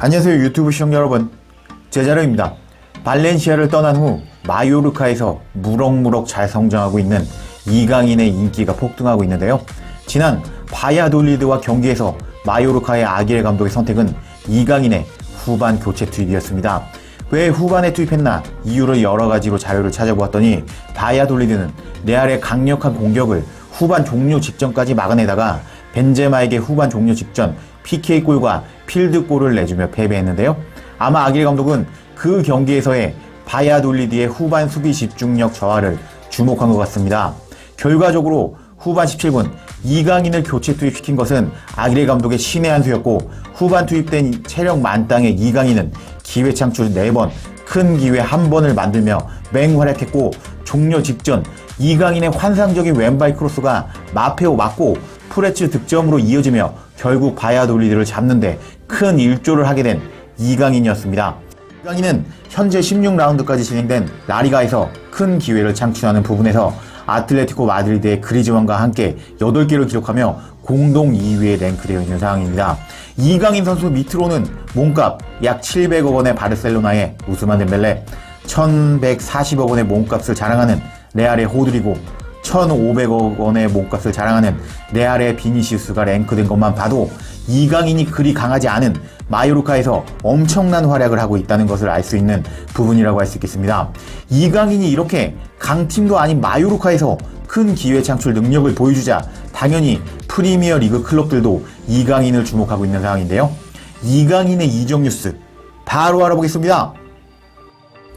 안녕하세요 유튜브 시청자 여러분. 제자로입니다. 발렌시아를 떠난 후 마요르카에서 무럭무럭 잘 성장하고 있는 이강인의 인기가 폭등하고 있는데요. 지난 바야돌리드와 경기에서 마요르카의 아기레 감독의 선택은 이강인의 후반 교체 투입이었습니다. 왜 후반에 투입했나 이유를 여러 가지로 자료를 찾아보았더니 바야돌리드는 레알의 강력한 공격을 후반 종료 직전까지 막아내다가 벤제마에게 후반 종료 직전 PK골과 필드골을 내주며 패배했는데요. 아마 아길 감독은 그 경기에서의 바야돌리드의 후반 수비 집중력 저하를 주목한 것 같습니다. 결과적으로 후반 17분 이강인을 교체 투입시킨 것은 아기레 감독의 신의 한 수였고 후반 투입된 체력 만땅의 이강인은 기회 창출 4번, 큰 기회 한 번을 만들며 맹활약했고 종료 직전 이강인의 환상적인 왼발 크로스가 마페오 맞고 프레츠 득점으로 이어지며 결국 바야돌리드를 잡는데 큰 일조를 하게 된 이강인이었습니다. 이강인은 현재 16라운드까지 진행된 라리가에서 큰 기회를 창출하는 부분에서 아틀레티코 마드리드의 그리즈만과 함께 8개를 기록하며 공동 2위에 랭크되어 있는 상황입니다. 이강인 선수 밑으로는 몸값 약 700억 원의 바르셀로나의 우스만 덴벨레, 1140억 원의 몸값을 자랑하는 레알의 호드리고 1,500억 원의 몸값을 자랑하는 레알의 비니시우스가 랭크된 것만 봐도 이강인이 그리 강하지 않은 마요르카에서 엄청난 활약을 하고 있다는 것을 알 수 있는 부분이라고 할 수 있겠습니다. 이강인이 이렇게 강팀도 아닌 마요르카에서 큰 기회 창출 능력을 보여주자 당연히 프리미어 리그 클럽들도 이강인을 주목하고 있는 상황인데요. 이강인의 이적 뉴스 바로 알아보겠습니다.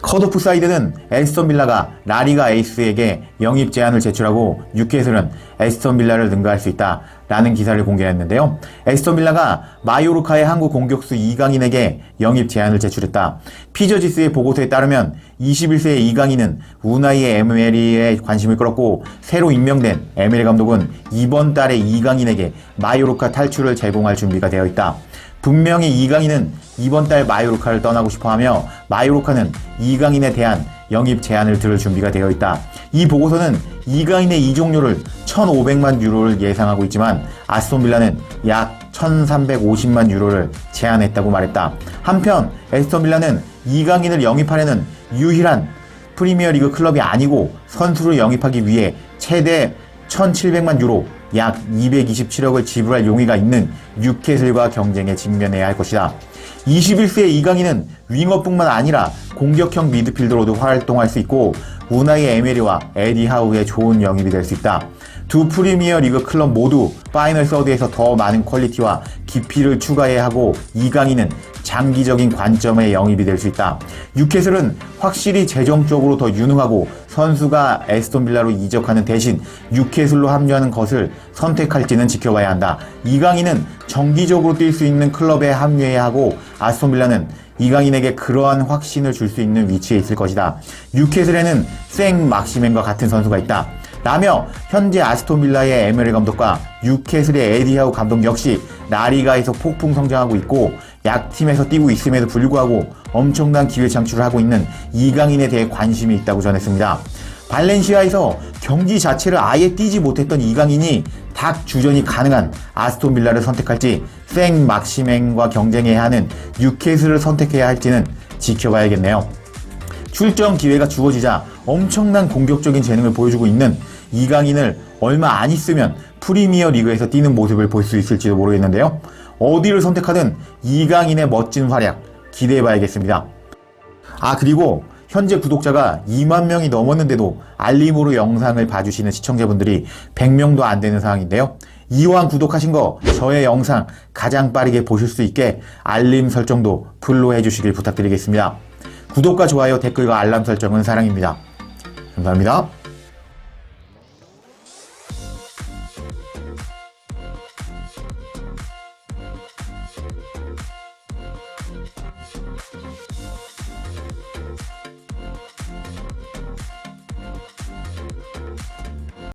컷오프 사이드는 에스턴 빌라가 라리가 에이스에게 영입 제안을 제출하고 뉴캐슬은 에스턴 빌라를 능가할 수 있다 라는 기사를 공개했는데요. 에스턴 빌라가 마요르카의 한국 공격수 이강인에게 영입 제안을 제출했다. 피저지스의 보고서에 따르면 21세의 이강인은 우나이의 에메리에 관심을 끌었고 새로 임명된 에메리 감독은 이번 달에 이강인에게 마요르카 탈출을 제공할 준비가 되어 있다. 분명히 이강인은 이번 달 마요르카를 떠나고 싶어 하며 마요르카는 이강인에 대한 영입 제안을 들을 준비가 되어 있다. 이 보고서는 이강인의 이종료를 1,500만 유로를 예상하고 있지만 아스톤 빌라는 약 1,350만 유로를 제안했다고 말했다. 한편 에스턴 빌라는 이강인을 영입하려는 유일한 프리미어리그 클럽이 아니고 선수를 영입하기 위해 최대 1,700만 유로 약 227억을 지불할 용의가 있는 뉴캐슬과 경쟁에 직면해야 할 것이다. 21세의 이강인은 윙어뿐만 아니라 공격형 미드필더로도 활동할 수 있고 우나이 에메리와 에디 하우의 좋은 영입이 될 수 있다. 두 프리미어 리그 클럽 모두 파이널 서드에서 더 많은 퀄리티와 깊이를 추가해야 하고 이강인은 장기적인 관점의 영입이 될 수 있다. 뉴캐슬은 확실히 재정적으로 더 유능하고 선수가 에스톤 빌라로 이적하는 대신 뉴캐슬로 합류하는 것을 선택할지는 지켜봐야 한다. 이강인은 정기적으로 뛸 수 있는 클럽에 합류해야 하고 아스톤 빌라는 이강인에게 그러한 확신을 줄 수 있는 위치에 있을 것이다. 뉴캐슬에는 생 막시맨과 같은 선수가 있다. 라며 현재 아스톤 빌라의 에메리 감독과 뉴캐슬의 에디하우 감독 역시 라리가에서 폭풍 성장하고 있고 약팀에서 뛰고 있음에도 불구하고 엄청난 기회 창출을 하고 있는 이강인에 대해 관심이 있다고 전했습니다. 발렌시아에서 경기 자체를 아예 뛰지 못했던 이강인이 닭 주전이 가능한 아스톤 빌라를 선택할지 생 막시맹과 경쟁해야 하는 뉴캐슬을 선택해야 할지는 지켜봐야겠네요. 출전 기회가 주어지자 엄청난 공격적인 재능을 보여주고 있는 이강인을 얼마 안 있으면 프리미어 리그에서 뛰는 모습을 볼 수 있을지도 모르겠는데요. 어디를 선택하든 이강인의 멋진 활약 기대해 봐야겠습니다. 아, 그리고 현재 구독자가 2만 명이 넘었는데도 알림으로 영상을 봐주시는 시청자분들이 100명도 안 되는 상황인데요. 이왕 구독하신 거 저의 영상 가장 빠르게 보실 수 있게 알림 설정도 풀로 해주시길 부탁드리겠습니다. 구독과 좋아요, 댓글과 알람 설정은 사랑입니다. 감사합니다.